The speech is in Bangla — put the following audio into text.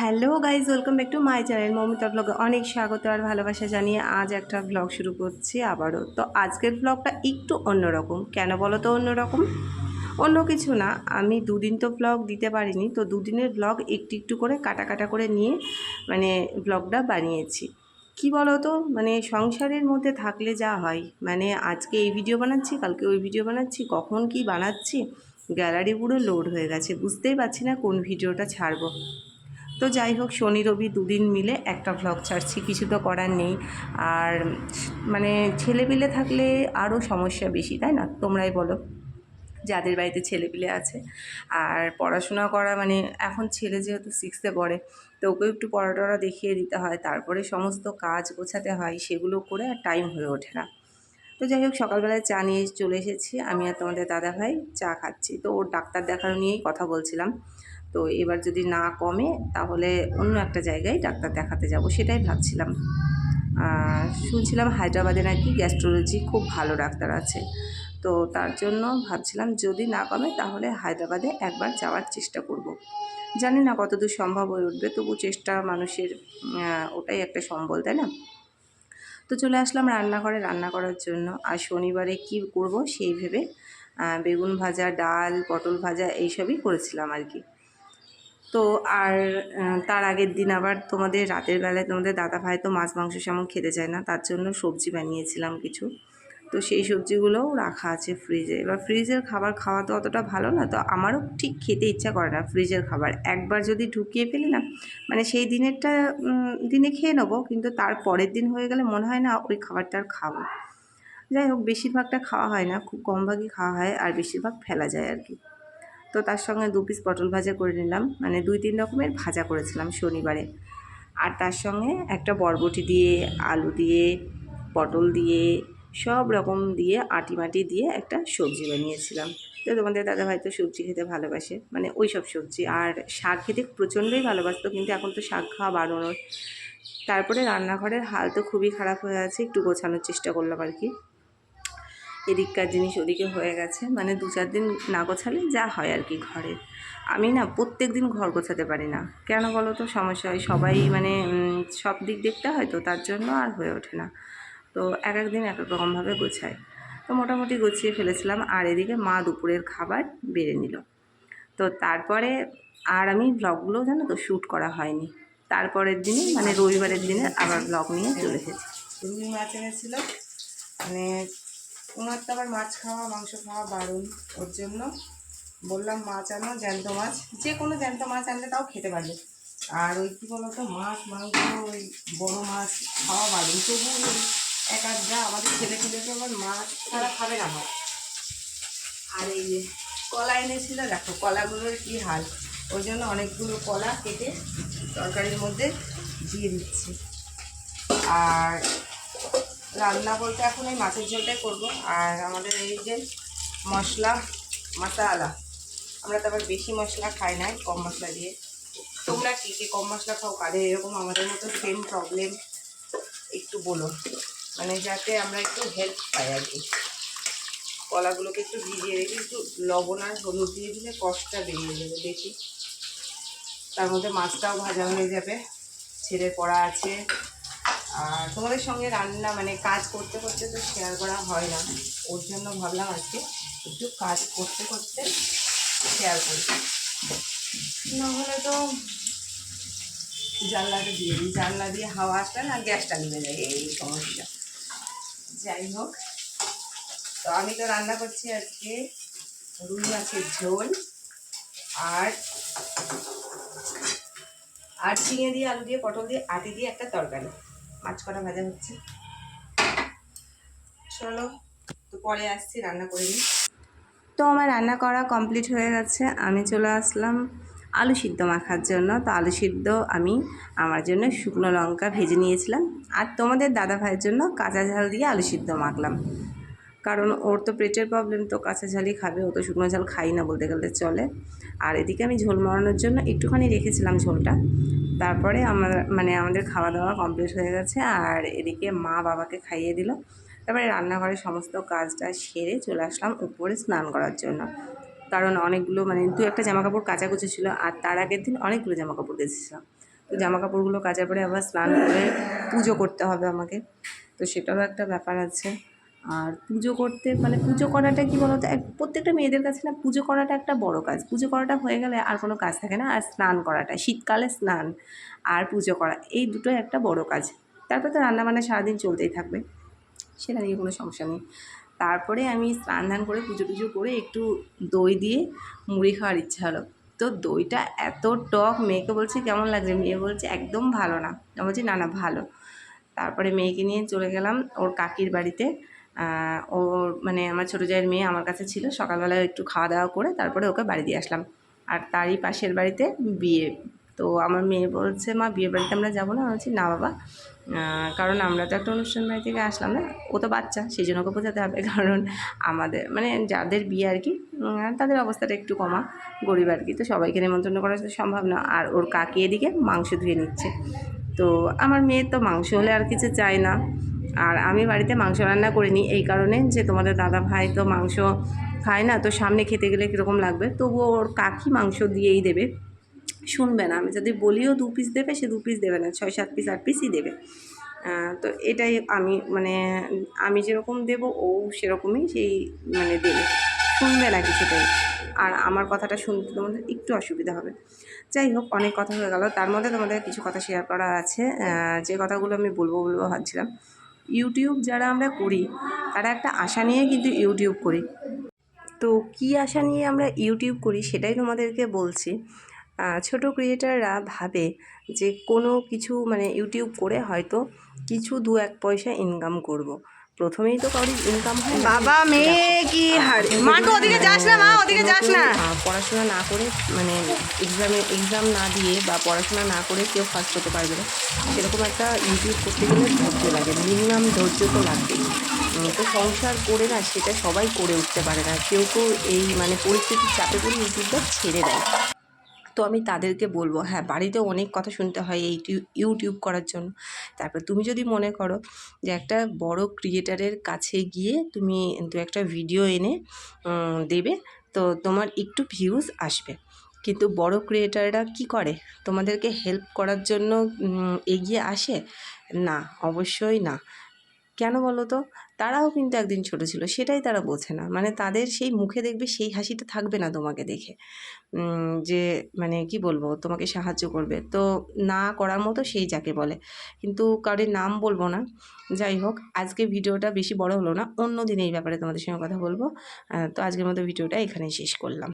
Hello guys, welcome back to my channel Momita ব্লগে অনেক স্বাগত আর ভালোবাসা জানিয়ে আজ একটা ব্লগ শুরু করছি আবারও। তো আজকের ব্লগটা একটু অন্যরকম। কেন বলো তো অন্যরকম? অন্য কিছু না, আমি দুদিন তো ব্লগ দিতে পারিনি, তো দুদিনের ব্লগ একটু একটু করে কাটা কাটা করে নিয়ে মানে ব্লগটা বানিয়েছি। কি বলো তো? মানে সংসারের মধ্যে থাকলে যা হয়। মানে আজকে এই ভিডিও বানাচ্ছি, কালকে ওই ভিডিও বানাচ্ছি, কখন কি বানাচ্ছি, গ্যালারি পুরো লোড হয়ে গেছে, বুঝতেই পারছি না কোন ভিডিওটা ছাড়বো। তো যাই হোক, শনি, রবি দুদিন মিলে একটা ভ্লগ ছাড়ছি, কিছু তো করার নেই। আর মানে ছেলেপিলে থাকলে আরও সমস্যা বেশি, তাই না? তোমরাই বলো, যাদের বাড়িতে ছেলেপিলে আছে। আর পড়াশোনা করা মানে এখন ছেলে যেহেতু সিক্সতে পড়ে, তো ওকেও একটু পড়া টড়া দেখিয়ে দিতে হয়। তারপরে সমস্ত কাজ গোছাতে হয়, সেগুলো করে আর টাইম হয়ে ওঠে না। তো যাই হোক, সকালবেলায় চা নিয়ে চলে এসেছি। আমি আর তোমাদের দাদা ভাই চা খাচ্ছি। তো ওর ডাক্তার দেখানো নিয়েই কথা বলছিলাম। তো এবার যদি না কমে, তাহলে অন্য একটা জায়গায় ডাক্তার দেখাতে যাব, সেটাই ভাবছিলাম। শুনছিলাম হায়দ্রাবাদে নাকি গ্যাস্ট্রোলজি খুব ভালো ডাক্তার আছে। তো তার জন্য ভাবছিলাম যদি না কমে, তাহলে হায়দ্রাবাদে একবার যাওয়ার চেষ্টা করব। জানি না কতদূর সম্ভব হয়ে উঠবে, তবু চেষ্টা মানুষের ওটাই একটা সম্বল, তাই না? তো চলে আসলাম রান্নাঘরে, রান্না করার জন্য। আর শনিবারে কি করব সেই ভেবে বেগুন ভাজা, ডাল, পটল ভাজা, এইসবই করেছিলাম আর কি। তো আর তার আগের দিন আবার তোমাদের রাতের বেলায় তোমাদের দাদা ভাই তো মাছ মাংস সেমন খেতে চায় না, তার জন্য সবজি বানিয়েছিলাম কিছু। তো সেই সবজিগুলোও রাখা আছে ফ্রিজে এবার ফ্রিজের খাবার খাওয়া তো অতটা ভালো না, তো আমারও ঠিক খেতে ইচ্ছা করে না ফ্রিজের খাবার। একবার যদি ঢুকিয়ে ফেলি না মানে সেই দিনেরটা দিনে খেয়ে নেব, কিন্তু তার পরের দিন হয়ে গেলে মনে হয় না ওই খাবারটা আর খাব। যাই হোক, বেশিরভাগটা খাওয়া হয় না, খুব কম ভাগই খাওয়া হয়, আর বেশিরভাগ ফেলা যায় আর কি। তো তার সঙ্গে দু পিস পটল ভাজা করে নিলাম। মানে দুই তিন রকমের ভাজা করেছিলাম শনিবারে। আর তার সঙ্গে একটা বরবটি দিয়ে, আলু দিয়ে, পটল দিয়ে, সব রকম দিয়ে আটি মাটি দিয়ে একটা সবজি বানিয়েছিলাম। তো তোমাদের দাদাভাই তো সবজি খেতে ভালোবাসে মানে ওই সব সবজি। আর শাক খেতে প্রচণ্ডই ভালোবাসতো, কিন্তু এখন তো শাক খাওয়া বাড়ানোর তারপরে রান্নাঘরের হাল তো খুবই খারাপ হয়ে আছে, একটু গোছানোর চেষ্টা করলাম আর কি। এদিককার জিনিস ওদিকে হয়ে গেছে। মানে দু চার দিন না গোছালে যা হয় আর কি ঘরে। আমি না প্রত্যেক দিন ঘর গোছাতে পারি না। কেন বলো তো? সমস্যা হয়। সবাই মানে সব দিক দেখতে হয় তো, তার জন্য আর হয়ে ওঠে না। তো এক এক দিন এক এক রকমভাবে গোছায়। তো মোটামুটি গুছিয়ে ফেলেছিলাম। আর এদিকে মা দুপুরের খাবার বেড়ে নিল। তো তারপরে আর আমি ব্লগগুলো জানো তো শ্যুট করা হয়নি। তারপরের দিনে মানে রবিবারের দিনে আবার ব্লগ নিয়ে চলে এসেছি। মানে ওনার তো আবার মাছ খাওয়া, মাংস খাওয়া বারণ ওর জন্য বললাম মাছ আনো, জ্যান্ত মাছ। যে কোনো জ্যান্ত মাছ আনলে তাও খেতে পারবে। আর ওই কী বলতো, মাছ, মাংস, ওই বড়ো মাছ খাওয়া বারণ তবু এক আধ যা আমাদের ছেলে ছেলেকে আবার মাছ ছাড়া খাবে না হয়। আর এই যে কলা এনেছিল, দেখো কলাগুলোর কী হাল। ওই জন্য অনেকগুলো কলা কেটে তরকারির মধ্যে দিয়ে দিচ্ছি। আর রান্না বলতে এখন এই মাছের ঝোলটাই করব। আর আমাদের এই যে মশলা, মশালা। আমরা তো আবার বেশি মশলা খাই না, কম মশলা দিয়ে। তোমরা কী কী কম মশলা খাও? কাদের এরকম আমাদের মতো সেম প্রবলেম একটু বলো। মানে যাতে আমরা একটু হেল্প পাই আর কি। কলাগুলোকে একটু ভিজিয়ে রেখে, একটু লবণ আর হলুদ দিয়ে দিলে কষ্টটা বেরিয়ে যাবে দেখি। তার মধ্যে মাছটাও ভাজা হয়ে যাবে। ছেড়ে পড়া আছে। আর তোমাদের সঙ্গে রান্না মানে কাজ করতে করতে তো শেয়ার করা হয় না। ওর জন্য ভাবলাম আজকে একটু কাজ করতে করতে শেয়ার করি। নাহলে তো জানলাটা দিয়ে দিই। জানলা দিয়ে হাওয়া আসলে না গ্যাসটা নিভে যায়, এই সমস্যা। যাই হোক, তো আমি তো রান্না করছি আজকে রুই মাছের ঝোল আর আর ঝিঙে দিয়ে আলু দিয়ে, পটল দিয়ে, আটি দিয়ে একটা তরকারি। মাছ কটা ভাজা হচ্ছে। চলো, তো পরে আসছি, রান্না করে নিই। তো আমার রান্না করা কমপ্লিট হয়ে গেছে। আমি চলে আসলাম আলু সিদ্ধ মাখার জন্য। তো আলু সিদ্ধ আমি আমার জন্য শুকনো লঙ্কা ভেজে নিয়েছিলাম। আর তোমাদের দাদা ভাইয়ের জন্য কাঁচা ঝাল দিয়ে আলু সিদ্ধ মাখলাম। কারণ ওর তো পেটের প্রবলেম তো কাঁচা ঝালই খাবে। ও তো শুকনো ঝাল খাই না বলতে গেলে চলে। আর এদিকে আমি ঝোল মারানোর জন্য একটুখানি রেখেছিলাম ঝোলটা। তারপরে আমার মানে আমাদের খাওয়া দাওয়া কমপ্লিট হয়ে গেছে আর এদিকে মা বাবাকে খাইয়ে দিল। তারপরে রান্নাঘরে সমস্ত কাজটা সেরে চলে আসলাম উপরে স্নান করার জন্য। কারণ অনেকগুলো মানে দু একটা জামা কাপড় কাচাকুচি ছিল আর তার আগের দিন অনেকগুলো জামা কাপড় কেচেছিলাম তো জামা কাপড়গুলো কাচার পরে আবার স্নান করে পুজো করতে হবে আমাকে। তো সেটারও একটা ব্যাপার আছে। আর পুজো করতে মানে পুজো করাটা কি বলতো, এক, প্রত্যেকটা মেয়েদের কাছে না পুজো করাটা একটা বড় কাজ। পুজো করাটা হয়ে গেলে আর কোনো কাজ থাকে না, আর স্নান করাটা, শীতকালে স্নান আর পুজো করা, এই দুটোই একটা বড় কাজ। তারপর তো রান্নাবান্না সারাদিন চলতেই থাকবে, সেটা নিয়ে কোনো সমস্যা নেই। তারপরে আমি স্নান ধান করে পুজো টুজো করে একটু দই দিয়ে মুড়ি খাওয়ার ইচ্ছা হলো। তো দইটা এত টক, মেয়েকে বলছে কেমন লাগছে? মেয়ে বলছে একদম ভালো না। আমি বলছি, না না, ভালো। তারপরে মেয়েকে নিয়ে চলে গেলাম ওর কাকির বাড়িতে। ওর মানে আমার ছোটো জায়ের মেয়ে আমার কাছে ছিল, সকালবেলা একটু খাওয়া দাওয়া করে তারপরে ওকে বাড়ি দিয়ে আসলাম। আর তারই পাশের বাড়িতে বিয়ে। তো আমার মেয়ে বলছে, মা বিয়ে বাড়িতে আমরা যাব না? বলছি, না বাবা কারণ আমরা তো একটা অনুষ্ঠান বাড়ি থেকে আসলাম না। ও তো বাচ্চা, সেই জন্য ওকে বোঝাতে হবে। কারণ আমাদের মানে যাদের বিয়ে আর কি তাদের অবস্থাটা একটু কমা, গরিব আর কি। তো সবাইকে নিমন্ত্রণ করা তো সম্ভব না। আর ওর কাকি এদিকে মাংস ধুয়ে নিচ্ছে। তো আমার মেয়ে তো মাংস হলে আর কিছু চায় না। আর আমি বাড়িতে মাংস রান্না করিনি এই কারণে যে তোমাদের দাদা ভাই তো মাংস খায় না, তো সামনে খেতে গেলে কীরকম লাগবে? তবুও ওর কাকি মাংস দিয়েই দেবে। শুনবে না, আমি যদি বলিও দু পিস দেবে, সে দু পিস দেবে না, ছয়, সাত পিস আট পিসই দেবে। তো এটাই আমি মানে আমি যেরকম দেব, ও সেরকমই সেই মানে দেবে। শুনবে না কিছুটাই আর আমার কথাটা শুনতে তোমাদের একটু অসুবিধা হবে। যাই হোক, অনেক কথা হয়ে গেল। তার মধ্যে তোমাদের কিছু কথা শেয়ার করা আছে। যে কথাগুলো আমি বলব বলব ভাবছিলাম। ইউটিউব যারা আমরা করি, তারা একটা আশা নিয়ে কিন্তু ইউটিউব করি তো কী আশা নিয়ে আমরা ইউটিউব করি সেটাই তোমাদেরকে বলছি ছোট ক্রিয়েটাররা ভাবে যে কোনো কিছু মানে ইউটিউব করে হয়তো কিছু দু এক পয়সা ইনকাম করব। প্রথমেই তো কারোর ইনকাম হয় বাবা মেয়ে কি হারে মা তো ওদিকে যাস না মা ওদিকে যাস না। পড়াশোনা না করে মানে এক্সামে এক্সাম না দিয়ে বা পড়াশোনা না করে কেউ ফার্স্ট হতে পারবে না। সেরকম একটা ইউটিউব করতে গেলে ধৈর্য লাগে মিনিমাম ধৈর্য তো লাগবেই। তো সংসার করে না সেটা সবাই করে উঠতে পারে না। কেউ কেউ এই মানে পরিস্থিতির চাপে পড়ে ইউটিউবটা ছেড়ে দেয়। তো আমি তাদেরকে বলব হ্যাঁ বাড়িতে অনেক কথা শুনতে হয় এই ইউটিউব করার জন্য। তারপর তুমি যদি মনে করো যে একটা বড় ক্রিয়েটারের কাছে গিয়ে তুমি দু একটা ভিডিও এনে দেবে, তো তোমার একটু ভিউজ আসবে। কিন্তু বড় ক্রিয়েটাররা কি করে? তোমাদেরকে হেল্প করার জন্য এগিয়ে আসে? না, অবশ্যই না। কেন বলো তো? তারাও কিন্তু একদিন ছোট ছিল, সেটাই তারা বোঝে না। মানে তাদের সেই মুখে দেখবে সেই হাসিটা থাকবে না তোমাকে দেখে। যে মানে কি বলব, তোমাকে সাহায্য করবে। তো না করার মতো সেই যাকে বলে। কিন্তু কারোর নাম বলব না। যাই হোক, আজকে ভিডিওটা বেশি বড় হলো না অন্য দিন এই ব্যাপারে তোমাদের সঙ্গে কথা বলব। তো আজকের মতো ভিডিওটা এখানেই শেষ করলাম।